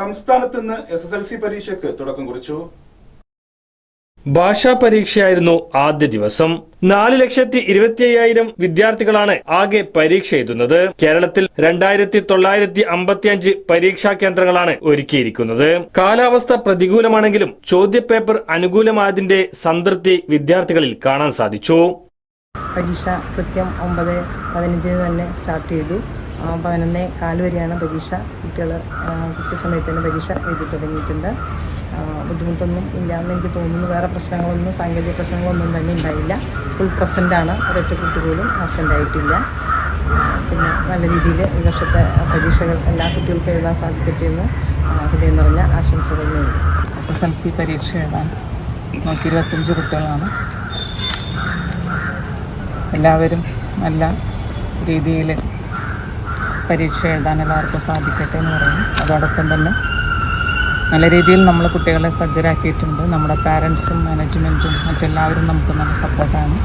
സംസ്ഥാനത്ത് ഇന്ന് S S L C പരീക്ഷയ്ക്ക് തുടക്കം കുറിച്ചു. ഭാഷാ പരീക്ഷയായിരുന്നു ആദ്യ ദിവസം. നാല് ലക്ഷത്തി ഇരുപത്തി അയ്യായിരം വിദ്യാർത്ഥികളാണ് ആകെ പരീക്ഷ എഴുതുന്നത്. കേരളത്തിൽ രണ്ടായിരത്തി തൊള്ളായിരത്തി അമ്പത്തിയഞ്ച് പരീക്ഷാ കേന്ദ്രങ്ങളാണ് ഒരുക്കിയിരിക്കുന്നത്. കാലാവസ്ഥ പ്രതികൂലമാണെങ്കിലും ചോദ്യപേപ്പർ അനുകൂലമായതിന്റെ സംതൃപ്തി വിദ്യാർത്ഥികളിൽ കാണാൻ സാധിച്ചു. പരീക്ഷ കൃത്യം ഒമ്പത് പതിനഞ്ചിന് തന്നെ സ്റ്റാർട്ട് ചെയ്തു. പതിനൊന്നേ കാൽ വരെയാണ് പരീക്ഷ കുട്ടികൾ കൃത്യസമയത്ത് തന്നെ പരീക്ഷ എഴുതി തുടങ്ങിയിട്ടുണ്ട്. ബുദ്ധിമുട്ടൊന്നും ഇല്ല എന്ന് എനിക്ക് തോന്നുന്നു. വേറെ പ്രശ്നങ്ങളൊന്നും സാങ്കേതിക പ്രശ്നങ്ങളൊന്നും തന്നെ ഉണ്ടായില്ല. ഫുൾ പ്രസന്റാണ് ഒരൊറ്റ കുട്ടി പോലും ആബ്സെന്റ് ആയിട്ടില്ല. പിന്നെ നല്ല രീതിയിൽ ഈ വർഷത്തെ പരീക്ഷകൾ എല്ലാ കുട്ടികൾക്കും എഴുതാൻ സാധിക്കട്ടെ എന്ന് ഹൃദയം നിറഞ്ഞ ആശംസകൾ നേടി എസ് എസ് എൽ സി പരീക്ഷ എഴുതാൻ നൂറ്റി ഇരുപത്തഞ്ച് കുട്ടികളാണ്. എല്ലാവരും നല്ല രീതിയിൽ പരീക്ഷ എഴുതാൻ എല്ലാവർക്കും സാധിക്കട്ടെ എന്ന് പറയുന്നു. അതോടൊപ്പം തന്നെ നല്ല രീതിയിൽ നമ്മൾ കുട്ടികളെ സജ്ജരാക്കിയിട്ടുണ്ട്. നമ്മുടെ പാരൻസും മാനേജ്മെന്റും മറ്റെല്ലാവരും നമുക്ക് നല്ല സപ്പോർട്ടാണ്